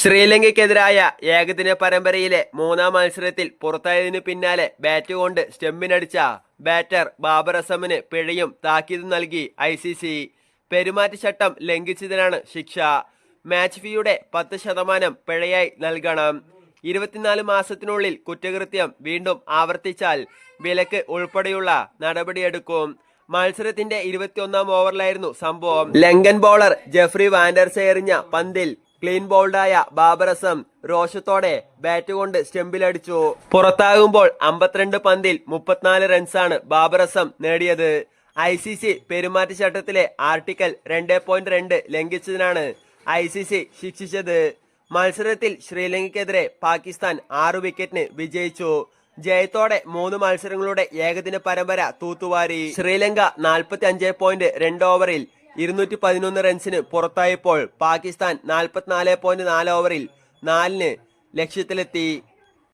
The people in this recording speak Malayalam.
ശ്രീലങ്കയ്ക്കെതിരായ ഏകദിന പരമ്പരയിലെ മൂന്നാം മത്സരത്തിൽ പുറത്തായതിനു പിന്നാലെ ബാറ്റ് കൊണ്ട് സ്റ്റെമ്പിനടിച്ച ബാറ്റർ ബാബർ അസമിന് പിഴയും താക്കീതും നൽകി ഐ സി സി. പെരുമാറ്റച്ചട്ടം ലംഘിച്ചതിനാണ് ശിക്ഷ. മാച്ച് ഫീയുടെ പത്ത് ശതമാനം പിഴയായി നൽകണം. ഇരുപത്തിനാല് മാസത്തിനുള്ളിൽ കുറ്റകൃത്യം വീണ്ടും ആവർത്തിച്ചാൽ വിലക്ക് ഉൾപ്പെടെയുള്ള നടപടിയെടുക്കും. മത്സരത്തിന്റെ ഇരുപത്തിയൊന്നാം ഓവറിലായിരുന്നു സംഭവം. ലങ്കൻ ബോളർ ജെഫ്രി വാൻഡർസ് എറിഞ്ഞ പന്തിൽ ക്ലീൻ ബോൾഡായ ബാബറസം രോഷത്തോടെ ബാറ്റ് കൊണ്ട് സ്റ്റെമ്പിലടിച്ചു. പുറത്താകുമ്പോൾ അമ്പത്തിരണ്ട് പന്തിൽ മുപ്പത്തിനാല് റൺസാണ് ബാബറസം നേടിയത്. ഐ സി സി പെരുമാറ്റച്ചട്ടത്തിലെ ആർട്ടിക്കൽ രണ്ട് പോയിന്റ് രണ്ട് ലംഘിച്ചതിനാണ് ഐ സി സി ശിക്ഷിച്ചത്. മത്സരത്തിൽ ശ്രീലങ്കയ്ക്കെതിരെ പാകിസ്ഥാൻ ആറു വിക്കറ്റിന് വിജയിച്ചു. ജയത്തോടെ മൂന്ന് മത്സരങ്ങളുടെ ഏകദിന പരമ്പര തൂത്തുവാരി. ശ്രീലങ്ക നാൽപ്പത്തി അഞ്ച് പോയിന്റ് രണ്ട് ഓവറിൽ ഇരുന്നൂറ്റി പതിനൊന്ന് റൺസിന് പുറത്തായപ്പോൾ പാകിസ്ഥാൻ നാൽപ്പത്തിനാല് പോയിന്റ് നാല് ഓവറിൽ നാലിന് ലക്ഷ്യത്തിലെത്തി.